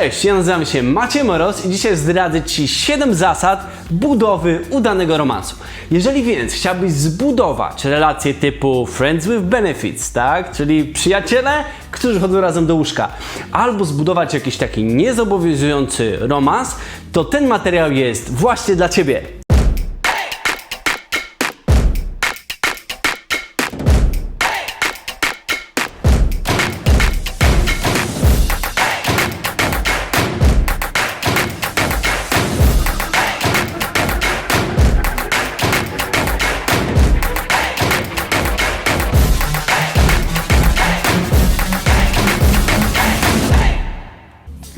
Cześć, ja nazywam się Maciej Moros i dzisiaj zdradzę Ci 7 zasad budowy udanego romansu. Jeżeli więc chciałbyś zbudować relacje typu friends with benefits, tak, czyli przyjaciele, którzy chodzą razem do łóżka, albo zbudować jakiś taki niezobowiązujący romans, to ten materiał jest właśnie dla Ciebie.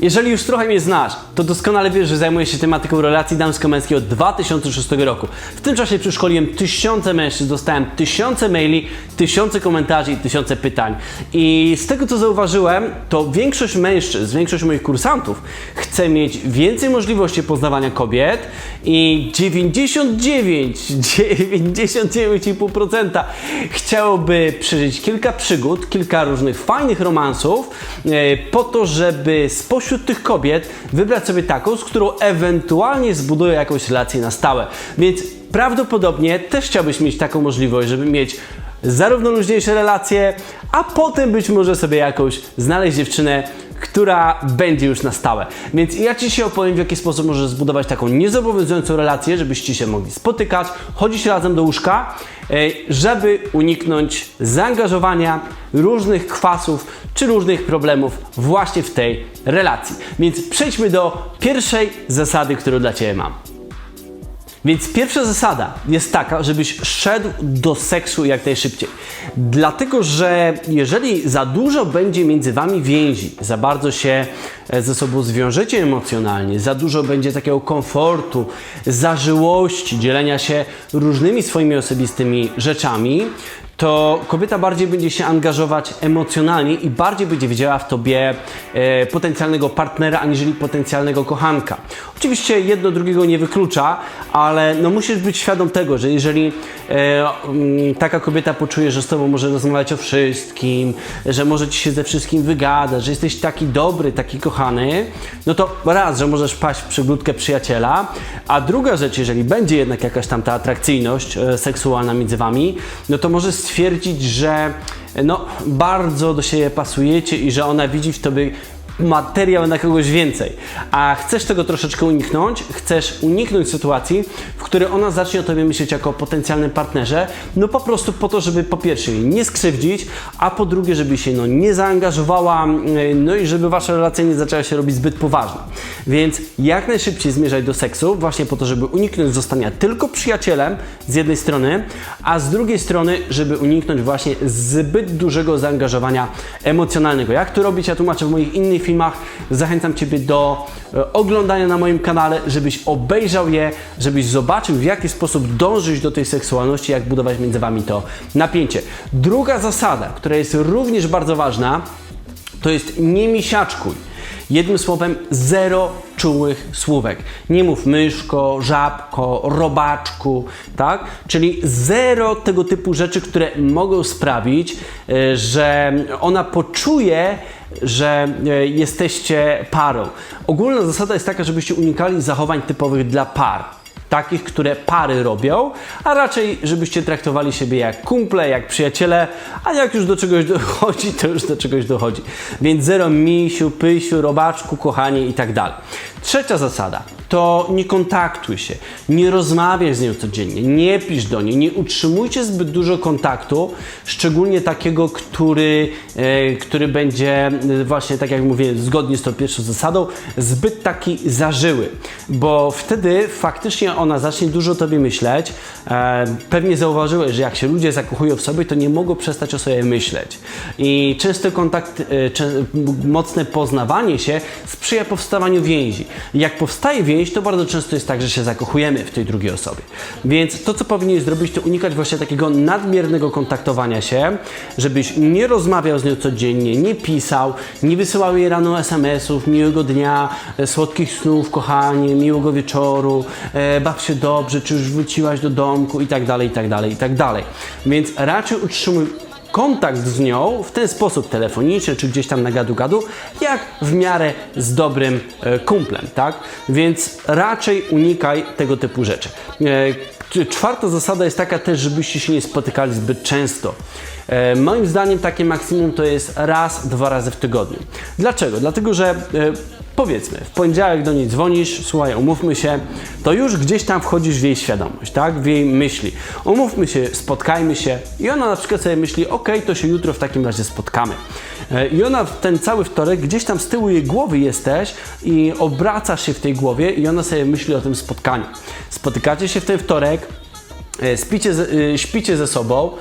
Jeżeli już trochę mnie znasz, to doskonale wiesz, że zajmuję się tematyką relacji damsko-męskiej od 2006 roku. W tym czasie przeszkoliłem tysiące mężczyzn, dostałem tysiące maili, tysiące komentarzy i tysiące pytań. I z tego co zauważyłem, to większość mężczyzn, większość moich kursantów chce mieć więcej możliwości poznawania kobiet i 99, 99,5% chciałoby przeżyć kilka przygód, kilka różnych fajnych romansów e, po to, żeby spośród tych kobiet wybrać sobie taką, z którą ewentualnie zbuduje jakąś relację na stałe. Więc prawdopodobnie też chciałbyś mieć taką możliwość, żeby mieć zarówno luźniejsze relacje, a potem być może sobie jakąś znaleźć dziewczynę, która będzie już na stałe. Więc ja Ci się opowiem, w jaki sposób możesz zbudować taką niezobowiązującą relację, żebyście się mogli spotykać, chodzić razem do łóżka, e, żeby uniknąć zaangażowania różnych kwasów czy różnych problemów właśnie w tej relacji. Więc przejdźmy do pierwszej zasady, którą dla Ciebie mam. Więc pierwsza zasada jest taka, żebyś szedł do seksu jak najszybciej. Dlatego, że jeżeli za dużo będzie między wami więzi, za bardzo się e, ze sobą zwiążecie emocjonalnie, za dużo będzie takiego komfortu, zażyłości, dzielenia się różnymi swoimi osobistymi rzeczami, to kobieta bardziej będzie się angażować emocjonalnie i bardziej będzie widziała w tobie e, potencjalnego partnera, aniżeli potencjalnego kochanka. Oczywiście jedno drugiego nie wyklucza, ale no musisz być świadom tego, że jeżeli e, mm, taka kobieta poczuje, że z tobą może rozmawiać o wszystkim, że może ci się ze wszystkim wygadać, że jesteś taki dobry, taki kochany, no to raz, że możesz paść w przygródkę przyjaciela, a druga rzecz, jeżeli będzie jednak jakaś tam ta atrakcyjność e, seksualna między wami, no to możesz stwierdzić, że no, bardzo do siebie pasujecie i że ona widzi w tobie materiał na kogoś więcej. A chcesz tego troszeczkę uniknąć, chcesz uniknąć sytuacji, w której ona zacznie o tobie myśleć jako o potencjalnym partnerze, no po prostu po to, żeby po pierwsze jej nie skrzywdzić, a po drugie, żeby się no, nie zaangażowała, yy, no i żeby wasza relacja nie zaczęła się robić zbyt poważna. Więc jak najszybciej zmierzać do seksu, właśnie po to, żeby uniknąć zostania tylko przyjacielem z jednej strony, a z drugiej strony, żeby uniknąć właśnie zbyt dużego zaangażowania emocjonalnego. Jak to robić, ja tłumaczę w moich innych filmach. Zachęcam Ciebie do e, oglądania na moim kanale, żebyś obejrzał je, żebyś zobaczył w jaki sposób dążyć do tej seksualności, jak budować między Wami to napięcie. Druga zasada, która jest również bardzo ważna, to jest nie misiaczkuj. Jednym słowem, zero czułych słówek. Nie mów myszko, żabko, robaczku, tak? Czyli zero tego typu rzeczy, które mogą sprawić, e, że ona poczuje, że e, jesteście parą. Ogólna zasada jest taka, żebyście unikali zachowań typowych dla par takich, które pary robią, a raczej żebyście traktowali siebie jak kumple, jak przyjaciele, a jak już do czegoś dochodzi, to już do czegoś dochodzi. Więc zero misiu, pysiu, robaczku, kochanie i tak dalej. Trzecia zasada to nie kontaktuj się, nie rozmawiaj z nią codziennie, nie pisz do niej, nie utrzymujcie zbyt dużo kontaktu, szczególnie takiego, który, e, który będzie e, właśnie, tak jak mówię, zgodnie z tą pierwszą zasadą, zbyt taki zażyły, bo wtedy faktycznie ona zacznie dużo o tobie myśleć. E, pewnie zauważyłeś, że jak się ludzie zakochują w sobie, to nie mogą przestać o sobie myśleć. I częsty kontakt, e, mocne poznawanie się sprzyja powstawaniu więzi. Jak powstaje więź, to bardzo często jest tak, że się zakochujemy w tej drugiej osobie. Więc to, co powinieneś zrobić, to unikać właśnie takiego nadmiernego kontaktowania się, żebyś nie rozmawiał z nią codziennie, nie pisał, nie wysyłał jej rano SMS-ów, miłego dnia, e, słodkich snów, kochanie, miłego wieczoru, e, baw się dobrze, czy już wróciłaś do domku i tak dalej, i tak dalej, i tak dalej. Więc raczej utrzymuj kontakt z nią w ten sposób telefoniczny, czy gdzieś tam na gadu-gadu, jak w miarę z dobrym e, kumplem, tak? Więc raczej unikaj tego typu rzeczy. E, czwarta zasada jest taka też, żebyście się nie spotykali zbyt często. E, moim zdaniem takie maksimum to jest raz, dwa razy w tygodniu. Dlaczego? Dlatego, że e, powiedzmy, w poniedziałek do niej dzwonisz, słuchaj, umówmy się, to już gdzieś tam wchodzisz w jej świadomość, tak? W jej myśli. Umówmy się, spotkajmy się i ona na przykład sobie myśli, ok, to się jutro w takim razie spotkamy. E, I ona w ten cały wtorek gdzieś tam z tyłu jej głowy jesteś i obracasz się w tej głowie i ona sobie myśli o tym spotkaniu. Spotykacie się w ten wtorek, e, spicie, y, śpicie ze sobą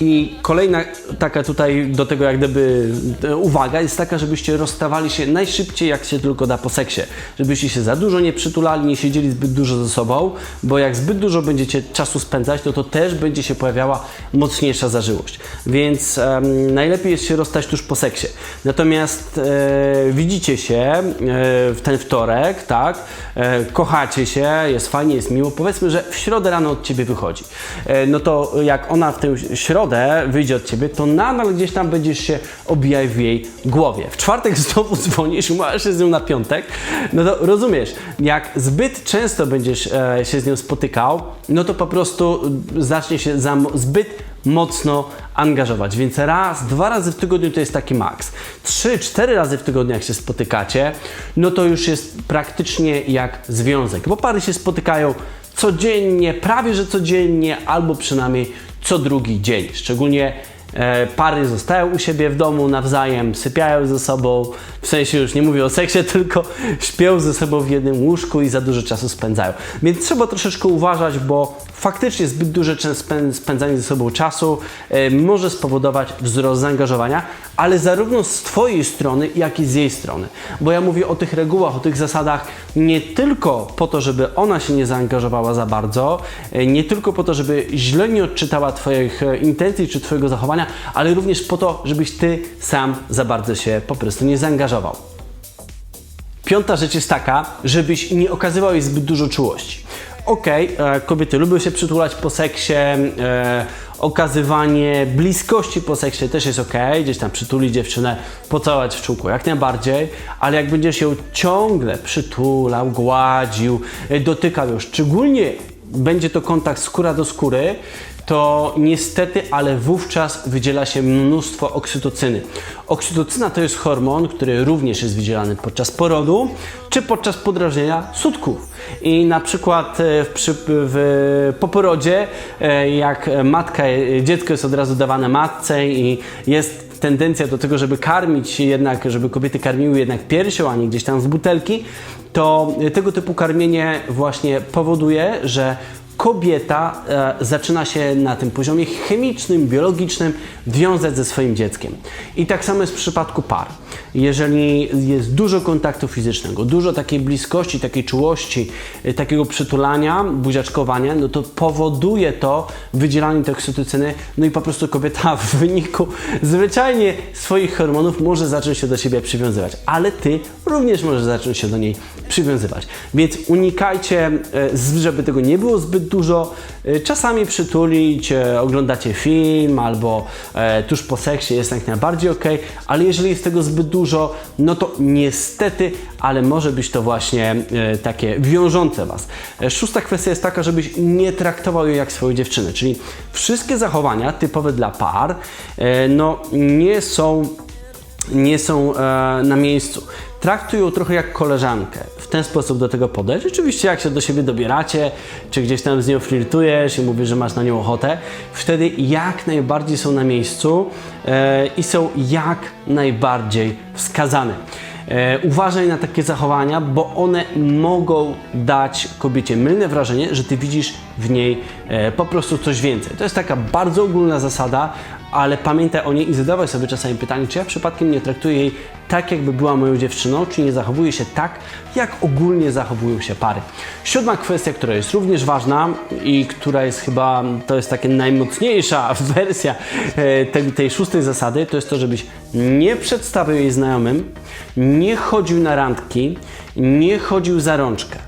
i kolejna taka tutaj do tego jak gdyby e, uwaga jest taka, żebyście rozstawali się najszybciej jak się tylko da po seksie. Żebyście się za dużo nie przytulali, nie siedzieli zbyt dużo ze sobą, bo jak zbyt dużo będziecie czasu spędzać, no to też będzie się pojawiała mocniejsza zażyłość. Więc em, najlepiej jest się rozstać tuż po seksie. Natomiast e, widzicie się e, w ten wtorek, tak? E, kochacie się, jest fajnie, jest miło. Powiedzmy, że w środę rano od ciebie wychodzi. E, no to jak ona w tę środę wyjdzie od ciebie, to nadal gdzieś tam będziesz się obijać w jej głowie. W czwartek znowu dzwonisz, umawiasz się z nią na piątek, no to rozumiesz, jak zbyt często będziesz e, się z nią spotykał, no to po prostu zacznie się za, zbyt mocno angażować. Więc raz, dwa razy w tygodniu to jest taki maks. Trzy, cztery razy w tygodniu, jak się spotykacie, no to już jest praktycznie jak związek, bo pary się spotykają codziennie, prawie że codziennie, albo przynajmniej co drugi dzień. Szczególnie e, pary zostają u siebie w domu nawzajem, sypiają ze sobą, w sensie już nie mówię o seksie, tylko śpią ze sobą w jednym łóżku i za dużo czasu spędzają. Więc trzeba troszeczkę uważać, bo faktycznie zbyt duże spędzanie ze sobą czasu może spowodować wzrost zaangażowania, ale zarówno z Twojej strony, jak i z jej strony. Bo ja mówię o tych regułach, o tych zasadach nie tylko po to, żeby ona się nie zaangażowała za bardzo, e, nie tylko po to, żeby źle nie odczytała Twoich e, intencji czy Twojego zachowania, ale również po to, żebyś Ty sam za bardzo się po prostu nie zaangażował. Piąta rzecz jest taka, żebyś nie okazywał jej zbyt dużo czułości. Okej, e, kobiety lubią się przytulać po seksie, e, okazywanie bliskości po seksie też jest ok, gdzieś tam przytulić dziewczynę, pocałować w czółku, jak najbardziej, ale jak będziesz ją ciągle przytulał, gładził, e, dotykał ją, szczególnie będzie to kontakt skóra do skóry, to niestety, ale wówczas wydziela się mnóstwo oksytocyny. Oksytocyna to jest hormon, który również jest wydzielany podczas porodu czy podczas podrażnienia sutków. I na przykład e, w, przy, w, po porodzie, e, jak matka, e, dziecko jest od razu dawane matce i jest tendencja do tego, żeby karmić jednak, żeby kobiety karmiły jednak piersią, a nie gdzieś tam z butelki, to tego typu karmienie właśnie powoduje, że kobieta e, zaczyna się na tym poziomie chemicznym, biologicznym wiązać ze swoim dzieckiem. I tak samo jest w przypadku par. Jeżeli jest dużo kontaktu fizycznego, dużo takiej bliskości, takiej czułości, e, takiego przytulania, buziaczkowania, no to powoduje to wydzielanie tej oksytocyny, no i po prostu kobieta w wyniku zwyczajnie swoich hormonów może zacząć się do siebie przywiązywać, ale ty również możesz zacząć się do niej przywiązywać. Więc unikajcie, e, żeby tego nie było zbyt dużo. E, Czasami przytulić, e, oglądacie film albo tuż po seksie jest jak najbardziej ok, ale jeżeli jest tego zbyt dużo, no to niestety, ale może być to właśnie e, takie wiążące Was. E, Szósta kwestia jest taka, żebyś nie traktował jej jak swoją dziewczynę, czyli wszystkie zachowania typowe dla par, e, no nie są nie są na miejscu. Traktuj ją trochę jak koleżankę. W ten sposób do tego podejść. Oczywiście jak się do siebie dobieracie, czy gdzieś tam z nią flirtujesz i mówisz, że masz na nią ochotę, wtedy jak najbardziej są na miejscu e, i są jak najbardziej wskazane. E, uważaj na takie zachowania, bo one mogą dać kobiecie mylne wrażenie, że ty widzisz w niej e, po prostu coś więcej. To jest taka bardzo ogólna zasada, ale pamiętaj o niej i zadawaj sobie czasami pytanie, czy ja przypadkiem nie traktuję jej tak, jakby była moją dziewczyną, czy nie zachowuję się tak, jak ogólnie zachowują się pary. Siódma kwestia, która jest również ważna i która jest chyba, to jest taka najmocniejsza wersja e, tej, tej szóstej zasady, to jest to, żebyś nie przedstawiał jej znajomym, nie chodził na randki, nie chodził za rączkę.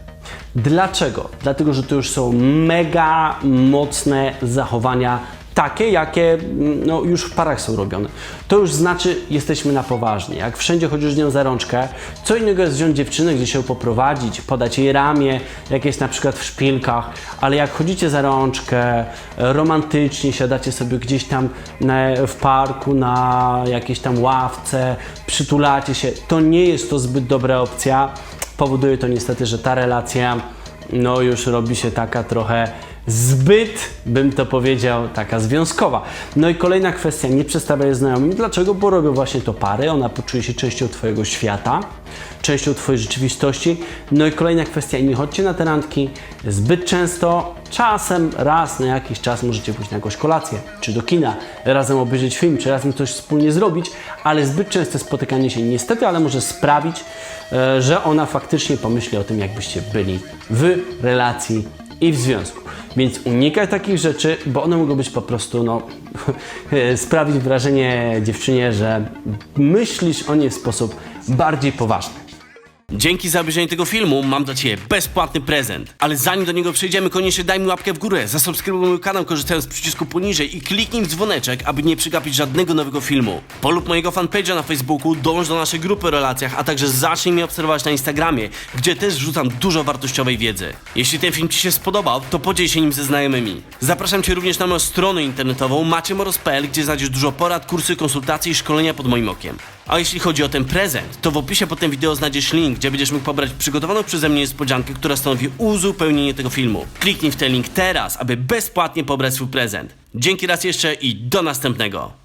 Dlaczego? Dlatego, że to już są mega mocne zachowania takie, jakie mm, no, już w parach są robione. To już znaczy, jesteśmy na poważnie. Jak wszędzie chodzisz z nią za rączkę, co innego jest wziąć dziewczynę, gdzieś ją poprowadzić, podać jej ramię, jak jest na przykład w szpilkach, ale jak chodzicie za rączkę, romantycznie siadacie sobie gdzieś tam na, w parku, na jakiejś tam ławce, przytulacie się, to nie jest to zbyt dobra opcja. Powoduje to niestety, że ta relacja no już robi się taka trochę zbyt, bym to powiedział, taka związkowa. No i kolejna kwestia, nie przedstawiaj znajomym. Dlaczego? Bo robią właśnie to pary, ona poczuje się częścią Twojego świata, częścią Twojej rzeczywistości. No i kolejna kwestia, nie chodźcie na te randki zbyt często, czasem raz na jakiś czas możecie pójść na jakąś kolację, czy do kina, razem obejrzeć film, czy razem coś wspólnie zrobić, ale zbyt częste spotykanie się niestety, ale może sprawić, e, że ona faktycznie pomyśli o tym, jakbyście byli w relacji i w związku. Więc unikaj takich rzeczy, bo one mogą być po prostu, no, sprawić wrażenie dziewczynie, że myślisz o niej w sposób bardziej poważny. Dzięki za obejrzenie tego filmu mam dla Ciebie bezpłatny prezent. Ale zanim do niego przejdziemy, koniecznie daj mi łapkę w górę, zasubskrybuj mój kanał korzystając z przycisku poniżej i kliknij w dzwoneczek, aby nie przegapić żadnego nowego filmu. Polub mojego fanpage'a na Facebooku, dołącz do naszej grupy o relacjach, a także zacznij mnie obserwować na Instagramie, gdzie też wrzucam dużo wartościowej wiedzy. Jeśli ten film Ci się spodobał, to podziel się nim ze znajomymi. Zapraszam Cię również na moją stronę internetową maciemoros.pl, gdzie znajdziesz dużo porad, kursy, konsultacje i szkolenia pod moim okiem. A jeśli chodzi o ten prezent, to w opisie pod tym wideo znajdziesz link, gdzie będziesz mógł pobrać przygotowaną przeze mnie niespodziankę, która stanowi uzupełnienie tego filmu. Kliknij w ten link teraz, aby bezpłatnie pobrać swój prezent. Dzięki raz jeszcze i do następnego.